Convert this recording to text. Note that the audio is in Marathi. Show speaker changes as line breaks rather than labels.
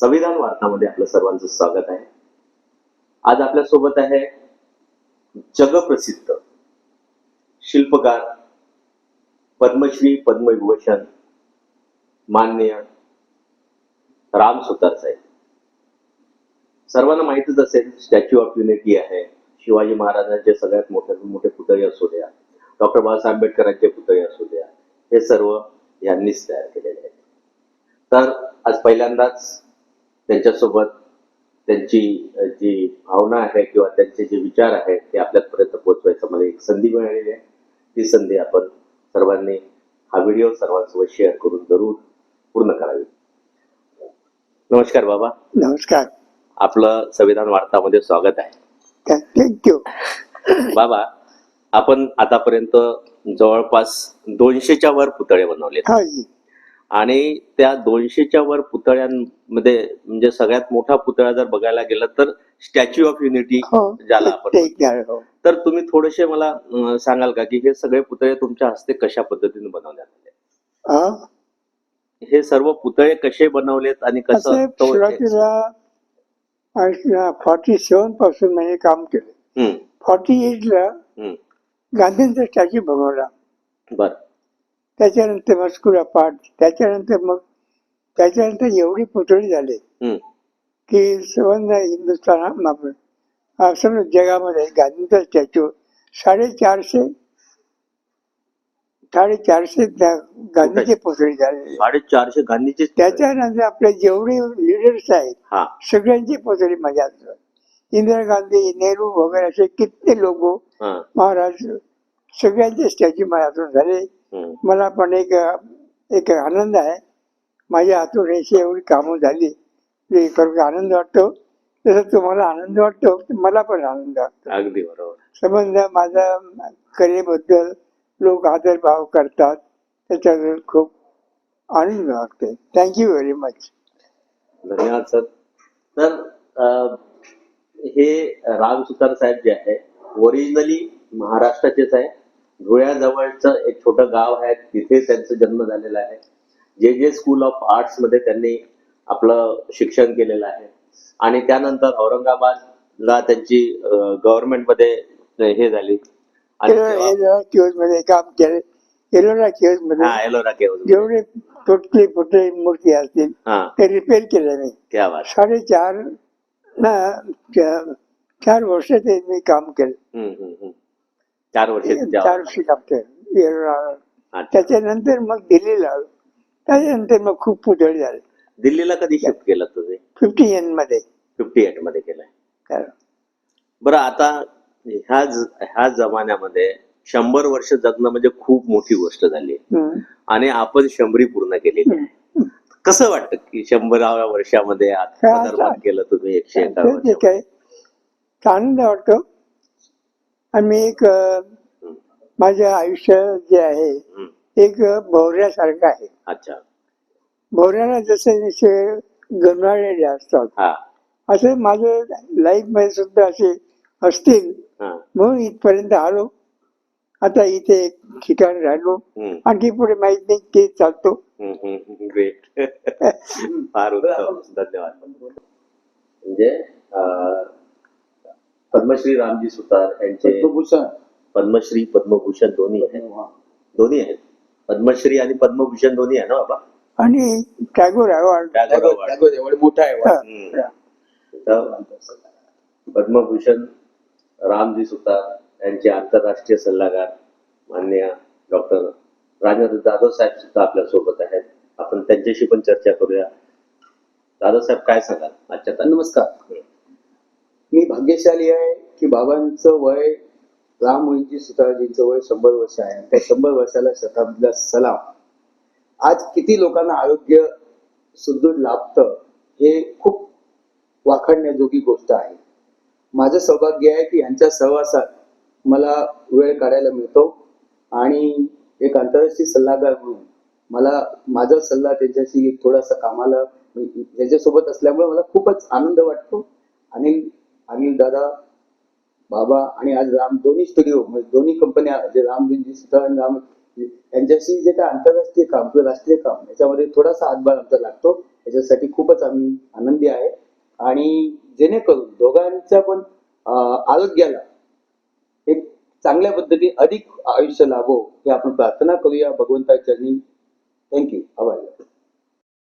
संविधान वार्तामध्ये आपलं सर्वांचं स्वागत आहे. आज आपल्यासोबत आहे जगप्रसिद्ध शिल्पकार पद्मश्री पद्मविभूषण मान्य राम सुतार साहेब. सर्वांना माहितच असेल स्टॅच्यू ऑफ युनिटी आहे. शिवाजी महाराजांचे सगळ्यात मोठे मोठे पुतळे असू द्या डॉक्टर बाबासाहेब आंबेडकरांचे पुतळे असू द्या हे सर्व यांनीच तयार केलेले आहेत. तर आज पहिल्यांदाच त्यांच्यासोबत त्यांची जी भावना आहे किंवा त्यांचे जे विचार आहेत ते आपल्यापर्यंत पोहोचवायचं मला एक संधी मिळालेली आहे. ती संधी आपण सर्वांनी हा व्हिडिओ सर्वांसोबत शेअर करून जरूर पूर्ण करावी. नमस्कार बाबा.
नमस्कार.
आपलं संविधान वार्तामध्ये स्वागत आहे.
थँक्यू
बाबा आपण आतापर्यंत जवळपास दोनशेच्या वर पुतळे बनवले
हा
आणि त्या दोनशेच्या वर पुतळ्यांमध्ये म्हणजे सगळ्यात मोठा पुतळा जर बघायला गेलं तर स्टॅच्यू ऑफ युनिटी ज्याला आपण
हो.
तर तुम्ही थोडेसे मला सांगाल का की हे सगळे पुतळे तुमच्या हस्ते कशा पद्धतीने बनवण्यात आले?
हा,
सर्व पुतळे कसे बनवलेत आणि कसं
सुरुवातीला फॉर्टी सेवनपासून मी हे काम केलं. फॉर्टी एटला
हम्म.
गांधींचा स्टॅच्यू बनवला.
बर.
त्याच्यानंतर मस्कुरा पाठ त्याच्यानंतर मग त्याच्यानंतर एवढी पुतळी झाले की संबंध हिंदुस्थान सर्व जगामध्ये गांधींचा स्टॅच्यू साडेचारशे साडेचारशे गांधीचे पुतळे झाले
साडेचारशे गांधीचे
त्याच्यानंतर आपले जेवढे लिडर्स आहेत
हा.
सगळ्यांची पुतळी माझ्या. इंदिरा गांधी नेहरू वगैरे असे किती लोक महाराज सगळ्यांचे स्टॅच्यू माझ्या हातून झाले. मला पण एक एक आनंद आहे. माझ्या हातून अशी एवढी कामं झाली. आनंद वाटतो. तसं तुम्हाला आनंद वाटतो मला पण आनंद वाटतो.
अगदी बरोबर.
संबंध माझा कलेबद्दल लोक आदरभाव करतात. त्याच्याबद्दल खूप आनंद वाटते. थँक्यू व्हेरी मच
धन्यवाद सर. तर हे राम सुतार साहेब जे आहे ओरिजिनली महाराष्ट्राचेच आहे. धुळ्याजवळचं एक छोटं गाव आहे तिथे त्यांचा जन्म झालेला आहे. जे जे स्कूल ऑफ आर्ट्समध्ये त्यांनी आपलं शिक्षण केलेलं आहे. आणि त्यानंतर औरंगाबादला त्यांची गव्हर्नमेंटमध्ये हे झाली.
मध्ये काम केलं. एलोरा क्यूजमध्ये?
हा एलोरा केव्ह
जेवढे तुटली फुटली मूर्ती असतील ते रिपेअर केले मी. साडेचार ना चार वर्ष ते मी काम केलं.
चार वर्ष
चार वर्ष केलं
अच्छा.
त्याच्यानंतर मग दिल्लीला आलो त्याच्यानंतर मग खूप पुतळे झाले.
दिल्लीला कधी शिफ्ट केलं तुम्ही?
फिफ्टी एनमध्ये.
फिफ्टी एटमध्ये केलंय.
तर
बरं आता ह्या ह्या जमान्यामध्ये शंभर वर्ष जगणं म्हणजे खूप मोठी गोष्ट झाली. आणि आपण शंभरी पूर्ण केलेली आहे कसं वाटतं की शंभराव्या वर्षामध्ये केलं तुम्ही एकशे
काय आनंद वाटतो. आणि मी एक अं, माझं आयुष्य जे आहे एक भोवऱ्यासारखं आहे.
अच्छा.
भोवऱ्याला जसे जसे गणवाळलेले असतात
हा.
असं माझं लाईफमध्ये सुद्धा असे असतील. म्हणून इथपर्यंत आलो. आता इथे एक ठिकाण राहिलो. आणखी पुढे माहीत नाही ते चालतो.
ग्रेट फार धन्यवाद. म्हणजे पद्मश्री रामजी सुतार यांचे पद्मश्री पद्मभूषण दोन्ही आहेत. दोन्ही आहेत. पद्मश्री आणि पद्मभूषण दोन्ही आहे ना बाबा?
आणि टॅगोर अवॉर्ड.
टागोर award.
मोठा आहे
हा.
हम्म. तर पद्मभूषण रामजी सुतार यांचे आंतरराष्ट्रीय सल्लागार मान्य डॉक्टर राजेंद्र जाधव साहेब सुद्धा आपल्यासोबत आहेत. आपण त्यांच्याशी पण चर्चा करूया. दादा साहेब काय सांगाल? आजच्या?
नमस्कार. मी भाग्यशाली आहे की बाबांचं वय राम मोहितजी सुताराजींचं वय शंभर वर्ष आहे. आणि त्या शंभर वर्षाला शताब्दीला सलाम. आज किती लोकांना आरोग्य सुदृढ लाभतं हे खूप वाखाणण्याजोगी गोष्ट आहे. माझं सौभाग्य आहे की यांच्या सहवासात मला वेळ काढायला मिळतो आणि एक आंतरराष्ट्रीय सल्लागार म्हणून मला माझा सल्ला त्यांच्याशी एक थोडासा कामाला त्याच्यासोबत असल्यामुळे मला खूपच आनंद वाटतो. आणि अनिल दादा बाबा आणि आज राम दोन्ही स्टुडिओ म्हणजे दोन्ही कंपन्या जे राम आणि राम यांच्याशी जे काय आंतरराष्ट्रीय काम किंवा राष्ट्रीय काम याच्यामध्ये थोडासा हातभार आमचा लागतो. याच्यासाठी खूपच आम्ही आनंदी आहे. आणि जेणेकरून दोघांच्या पण आरोग्याला एक चांगल्या पद्धतीने अधिक आयुष्य लाभो हे आपण प्रार्थना करूया. भगवंताच्या थँक्यू आभार